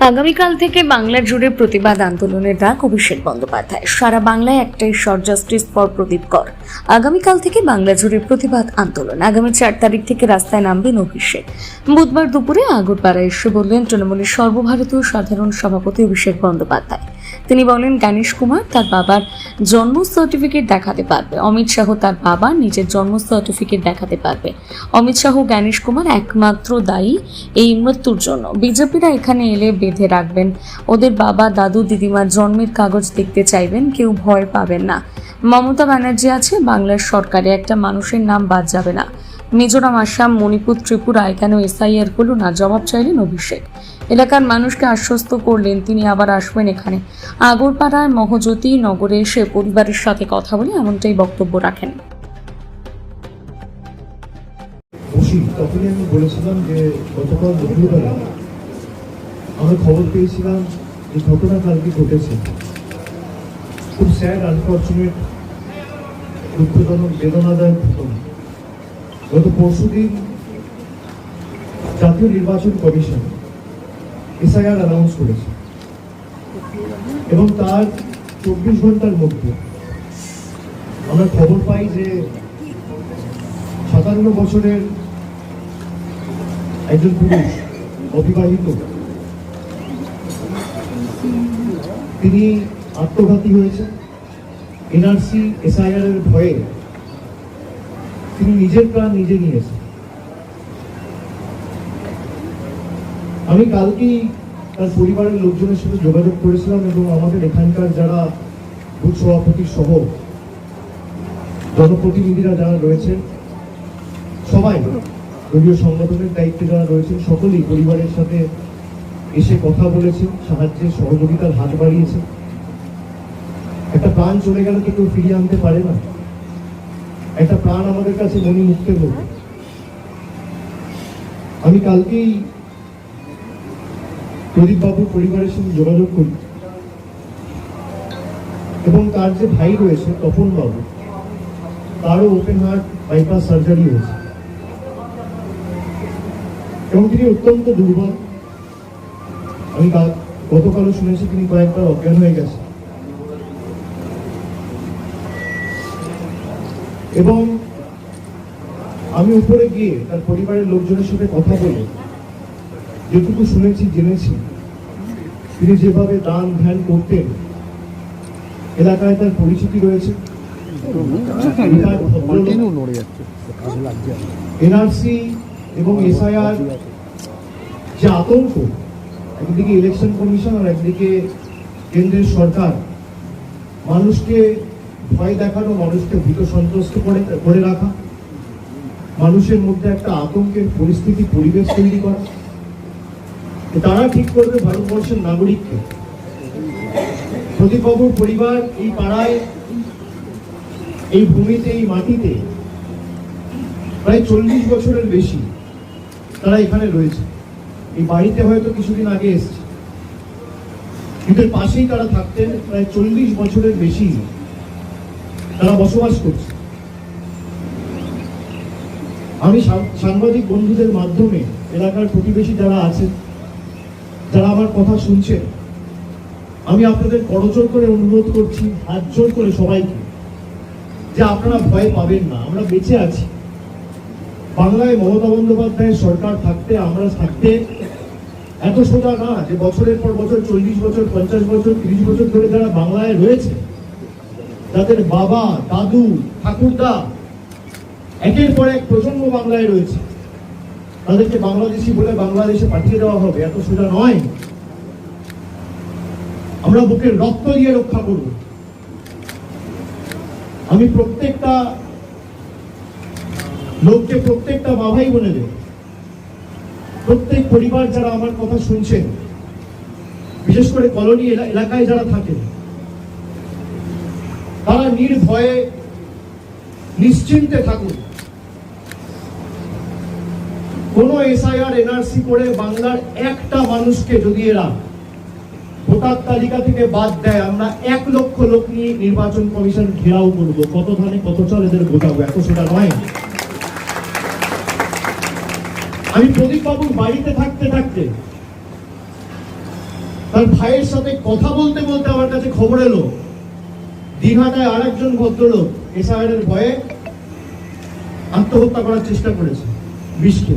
আগামীকাল থেকে বাংলা জুড়ে প্রতিবাদ আন্দোলনের ডাক অভিষেক বন্দ্যোপাধ্যায়। সারা বাংলায় একটাই শর্ট জাস্টিস ফর প্রদীপ কর। আগামীকাল থেকে বাংলা জুড়ে প্রতিবাদ আন্দোলন। আগামী চার তারিখ থেকে রাস্তায় নামবেন অভিষেক। বুধবার দুপুরে আগরপাড়া এসে বললেন, তৃণমূলের সর্বভারতীয় সাধারণ সভাপতি অভিষেক বন্দ্যোপাধ্যায়। তিনি বলেন গণেশ কুমার তার বাবার জন্ম সার্টিফিকেট দেখাতে পারবে। অমিত শাহ তার বাবার নিজের জন্ম সার্টিফিকেট দেখাতে পারবে। অমিত শাহ গণেশ কুমার একমাত্র দায়ী এই মৃত্যুর জন্য। বিজেপিরা এখানে এলে বেঁধে রাখবেন। ওদের বাবা, দাদু, দিদিমার জন্মের কাগজ দেখতে চাইবেন, কেউ ভয় পাবেন না। মমতা ব্যানার্জি আছে, বাংলার সরকারে একটা মানুষের নাম বাদ যাবে না। মিজোরাম, আসাম, মণিপুর ত্রিপুরায় কেন এসআইআর হলো না। জবাব চাইলেন অভিষেক। এলাকার মানুষকে আশ্বস্ত করলেন, তিনি আবার আসবেন এখানে। আগরপাড়ায় মহজ্যোতি নগরে এসে পরিবারের সাথে কথা বলে এমনটাই বক্তব্য রাখেন। আমি খবর পেয়েছিলাম যে ঘটনা কালকে ঘটেছে। খুব স্যাড আনফর্চুনেট দুঃখজনক, বেদনাদায়ক ঘটনা। গত পরশুদিন জাতীয় নির্বাচন কমিশন এসআইআর অ্যানাউন্স করেছে। এবং তার চব্বিশ ঘণ্টার মধ্যে আমরা খবর পাই যে সাতান্ন বছরের একজন পুরুষ অবিবাহিত। তিনি আত্মঘাতী হয়েছে এনআরসি এসআইআর এর ভয়ে তিনি নিজের প্রাণ নিজে নিয়েছেন। আমি কালকেই তার পরিবারের লোকজনের সাথে যোগাযোগ করেছিলাম এবং আমাদের এখানকার যারা বুথ সভাপতি সহ জনপ্রতিনিধিরা যারা রয়েছেন, সবাই দলীয় সংগঠনের দায়িত্বে যারা রয়েছেন, সকলেই পরিবারের সাথে এসে কথা বলেছেন, সাহায্যে সহযোগিতার হাত বাড়িয়েছে একটা প্রাণ চলে গেলে তো কেউ ফিরিয়ে আনতে পারে না। একটা প্রাণ আমাদের কাছে মনি মুক্তের মতো আমি কালকেই প্রদীপ বাবুর পরিবারের সঙ্গে যোগাযোগ করি এবং তার যে ভাই রয়েছে তপন বাবু তারও ওপেন হার্ট বাইপাস সার্জারি হয়েছে। এবং তিনি অত্যন্ত দুর্বল। আমি গতকালও শুনেছি তিনি কয়েকবার অজ্ঞান হয়ে গেছে এবং আমি উপরে গিয়ে তার পরিবারের লোকজনের সাথে কথা বলে যেটুকু শুনেছি জেনেছি। তিনি যেভাবে দান ধ্যান করতেন এলাকায় তার পরিচিতি রয়েছে। এনআরসি এবং এসআইআর যে আতঙ্ক একদিকে ইলেকশন কমিশন আর একদিকে কেন্দ্রের সরকার মানুষকে ভয় দেখানো মানুষকে ভীত সন্ত্রস্ত করে করে রাখা মানুষের মধ্যে একটা আতঙ্কের পরিস্থিতি পরিবেশ তৈরি করা। তারা ঠিক করবে ভারতবর্ষের নাগরিককে। প্রদীপবাবুর পরিবার এই পাড়ায়, এই ভূমিতে, এই মাটিতে প্রায় চল্লিশ বছরের বেশি তারা এখানে রয়েছে। এই বাড়িতে হয়তো কিছুদিন আগে এসছে। কিন্তু পাশেই তারা থাকতেন, প্রায় চল্লিশ বছরের বেশি তারা বসবাস করছে। আমি সাংবাদিক বন্ধুদের মাধ্যমে এলাকার প্রতিবেশী যারা আছেন যারা আমার কথা শুনছেন আমি আপনাদের করজোর করে অনুরোধ করছি হাত জোর করে সবাইকে যে আপনারা ভয় পাবেন না, আমরা বেঁচে আছি। বাংলায় মমতা বন্দ্যোপাধ্যায়ের সরকার থাকতে, আমরা থাকতে এত সোজা না যে বছরের পর বছর, চল্লিশ বছর, পঞ্চাশ বছর, তিরিশ বছর ধরে যারা বাংলায় রয়েছে, তাদের বাবা, দাদু, ঠাকুরদা, একের পর এক প্রজন্ম বাংলায় রয়েছে। তাদেরকে বাংলাদেশি বলে বাংলাদেশে পাঠিয়ে দেওয়া হবে, এত সোজা নয়। আমরা বুকের রক্ত দিয়ে রক্ষা করব। আমি প্রত্যেকটা লোককে প্রত্যেকটা মা ভাই বোনেদের প্রত্যেক পরিবার যারা আমার কথা শুনছেন, বিশেষ করে কলোনি এলাকায় যারা থাকেন, তারা নির্ভয়ে, নিশ্চিন্তে থাকুন। কোন এসআইআর এনআরসি করে বাংলার একটা মানুষকে যদি এরা ভোটার তালিকা থেকে বাদ দেয়, আমরা এক লক্ষ লোক নিয়ে নির্বাচন কমিশন ঘেরাও করব। কত ধানে কত চাল এদের বোঝাবো এত সেটা নয়। আমি প্রদীপ বাবুর বাড়িতে থাকতে থাকতে তার ভাইয়ের সাথে কথা বলতে বলতে আমার কাছে খবর এলো। দীঘাটায় আর একজন ভদ্রলোক এসআইআর এর ভয়ে আত্মহত্যা করার চেষ্টা করেছে। বিষকে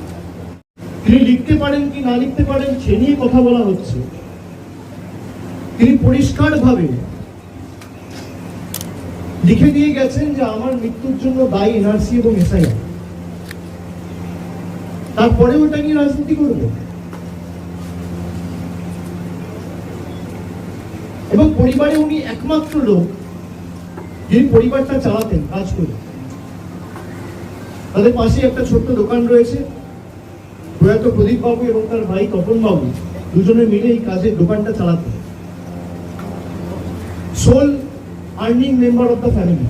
তিনি লিখতে পারেন কি না লিখতে পারেন, সে নিয়ে কথা বলা হচ্ছে। তিনি পরিষ্কার ভাবে লিখে দিয়ে গেছেন যে আমার মৃত্যুর জন্য দায়ী এনআরসি এবং এসআইআর তারপরে ওটা নিয়ে রাজনীতি করবে। এবং পরিবারে উনি একমাত্র লোক যিনি পরিবারটা চালাতেন, কাজ করে। তাদের পাশে একটা ছোট্ট দোকান রয়েছে। প্রয়াত প্রদীপ বাবু এবং তার ভাই তপন বাবু দুজনে মিলে এই কাজের দোকানটা চালাতেন sole earning member of the family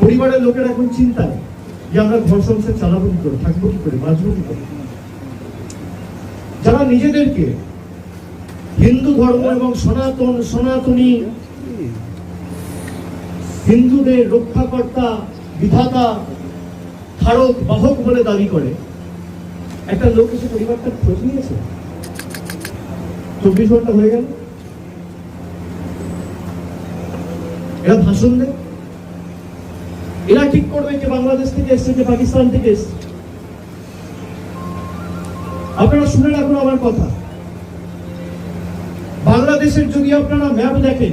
পরিবারের লোকের এখন চিন্তায় যে আমরা ঘর সংসার চালাবো কি করে, থাকব কি করে, বাঁচবো কি করে। যারা নিজেদেরকে হিন্দু ধর্ম এবং সনাতন, সনাতনী হিন্দুদের রক্ষাকর্তা, বিধাতা ধারক বাহক বলে দাবি করে। একটা লোক এসে পরিবারটা খোঁজ নিয়েছে? চব্বিশ ঘণ্টা হয়ে গেল। এরা ভাষণ দেয়। এরা ঠিক করবে যে বাংলাদেশ থেকে এসছে, যে পাকিস্তান থেকে এসছে। আপনারা শুনে রাখুন আমার কথা। বাংলাদেশের যদি আপনারা ম্যাপ দেখেন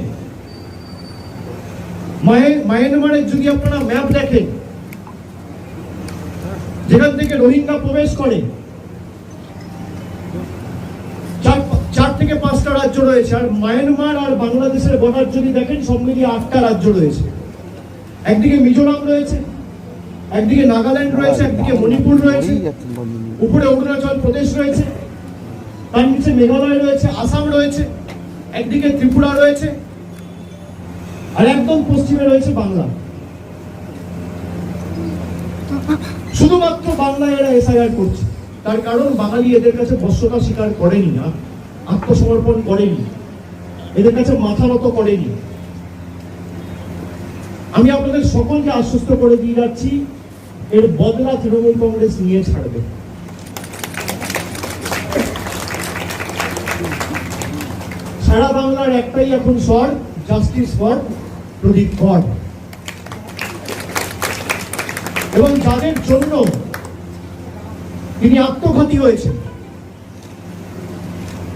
মায়ে- মায়ানমারের যদি আপনারা ম্যাপ দেখেন যেখান থেকে রোহিঙ্গা প্রবেশ করে, চার থেকে পাঁচটা রাজ্য রয়েছে, আর মায়ানমার আর বাংলাদেশের বর্ডার যদি দেখেন, সব মিলিয়ে আটটা রাজ্য রয়েছে। একদিকে মিজোরাম রয়েছে, একদিকে নাগাল্যান্ড রয়েছে, একদিকে মণিপুর রয়েছে, উপরে অরুণাচল প্রদেশ রয়েছে, তার নিচে মেঘালয় রয়েছে, আসাম রয়েছে, একদিকে ত্রিপুরা রয়েছে, আর একদম পশ্চিমে রয়েছে বাংলা। শুধুমাত্র বাংলায় এরা এসআইআর করছে। তার কারণ বাঙালি এদের কাছে বস্যতা স্বীকার করেনি না, আত্মসমর্পণ করেনি, এদের কাছে মাথা নত করেনি। আমি আপনাদের সকলকে আশ্বস্ত করে দিয়ে যাচ্ছি, এর বদলা তৃণমূল কংগ্রেস নিয়ে ছাড়বে। সারা বাংলার একটাই এখন স্বর, জাস্টিস ফর প্রদীপ কর। এবং যাদের জন্য তিনি আত্মঘাতী হয়েছেন।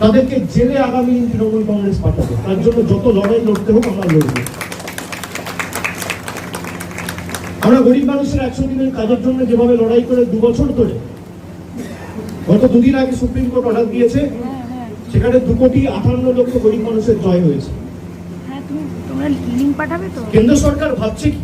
তাদেরকে জেলে আগামী দিন তৃণমূল কংগ্রেস পাঠাবে। তার জন্য যত লড়াই লড়তে হোক আমরা লড়বো। আমরা গরিব মানুষের একশো দিনের কাজের জন্য যেভাবে লড়াই করে দু বছর ধরে গত দুদিন আগে সুপ্রিম কোর্ট অর্ডার দিয়েছে সেখানে দু কোটি আঠান্ন লক্ষ গরিব মানুষের জয় হয়েছে। হ্যাঁ কেন্দ্র সরকার ভাবছে কি?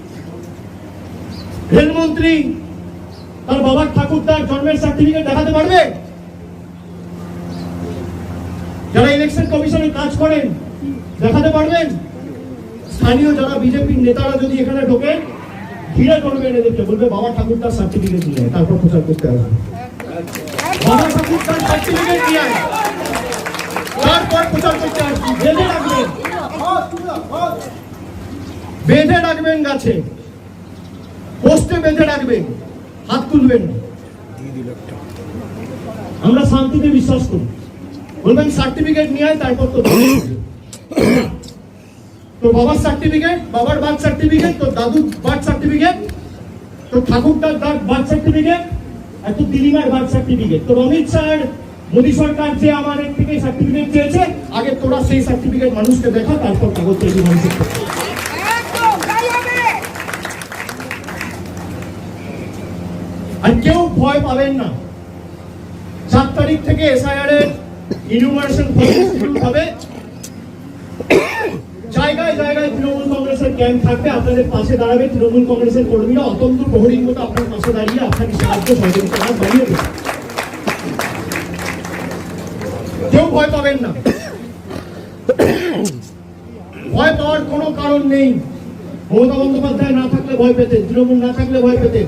রেলমন্ত্রী তার বাবার ঠাকুরদার জন্মের সার্টিফিকেট দেখাতে পারবে? যারা ইলেকশন কমিশনে কাজ করেন, দেখাতে পারবেন? স্থানীয় যারা বিজেপির নেতারা যদি এখানে ঢোকে, ঘিরে করবেন এদেরকে, বলবে বাবা ঠাকুরদার সার্টিফিকেট নিয়ে তারপর প্রচার করতে আসবে। বাবা ঠাকুরদার সার্টিফিকেট নিয়ে তারপর প্রচার করতে আসবি। বেঁধে রাখবেন। বেঁধে রাখবেন গাছে। পোস্টে বেঁধে রাখবেন, হাত তুলবেন। আমরা শান্তিতে বিশ্বাস করি। বলবেন সার্টিফিকেট নিয়ে আয়, তারপর তো। তোর বাবার সার্টিফিকেট, বাবার বার্থ সার্টিফিকেট, তোর দাদুর বার্থ সার্টিফিকেট, তোর ঠাকুরদার বার্থ সার্টিফিকেট, আর তোর দিদিমার বার্থ সার্টিফিকেট। তোর অমিত শাহের মোদী সরকার যে আমাদের থেকে সার্টিফিকেট চেয়েছে, আগে তোরা সেই সার্টিফিকেট মানুষকে দেখা, তারপর কাগজ তৈরি মানুষের কাছে। আর কেউ ভয় পাবেন না। সাত তারিখ থেকে এসআইআর এর ইনুমারেশন শুরু হবে। জায়গায় জায়গায় তৃণমূল কংগ্রেসের ক্যাম্প থাকবে। আপনাদের পাশে দাঁড়াবে তৃণমূল কংগ্রেসের কর্মীরা। অত্যন্ত প্রহরীর মতো আপনার পাশে দাঁড়িয়ে আপনাকে সাহায্য সহযোগিতা বাড়িয়ে দেবে কেউ ভয় পাবেন না। ভয় পাওয়ার কোনো কারণ নেই। মমতা বন্দ্যোপাধ্যায় না থাকলে ভয় পেতেন, তৃণমূল না থাকলে ভয় পেতেন।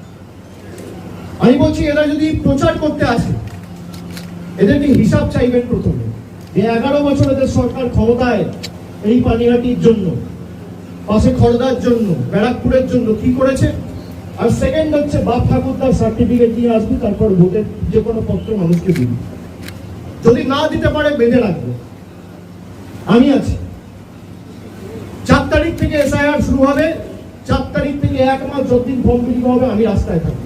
আমি বলছি, এরা যদি প্রচার করতে আসে এদেরকে হিসাব চাইবেন প্রথমে? যে এগারো বছর এদের সরকার ক্ষমতায় এই পানিহাটির জন্য, পাশে খড়দার জন্য, ব্যারাকপুরের জন্য কি করেছে? আর সেকেন্ড হচ্ছে, বাপ ঠাকুরদার সার্টিফিকেট নিয়ে আসবি, তারপর ভোটের যে কোনো পত্র মানুষকে দিবি। যদি না দিতে পারে, বেঁধে রাখবে। আমি আছি। চার তারিখ থেকে এসআইআর শুরু হবে। চার তারিখ থেকে এক মাস যতদিন ফর্ম হবে, আমি রাস্তায় থাকব।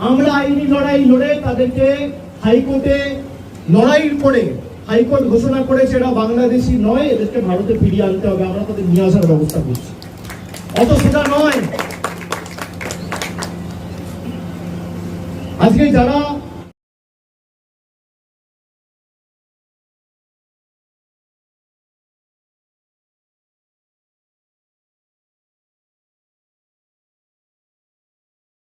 আমরা আইনি লড়াই লড়ে তাদেরকে হাইকোর্টে লড়াইয়ের পরে হাইকোর্ট ঘোষণা করেছে এরা বাংলাদেশি নয়, এদেরকে ভারতে ফিরিয়ে আনতে হবে। আমরা তাদের নিয়ে আসার ব্যবস্থা করছি। অত সেটা নয়। আজকে যারা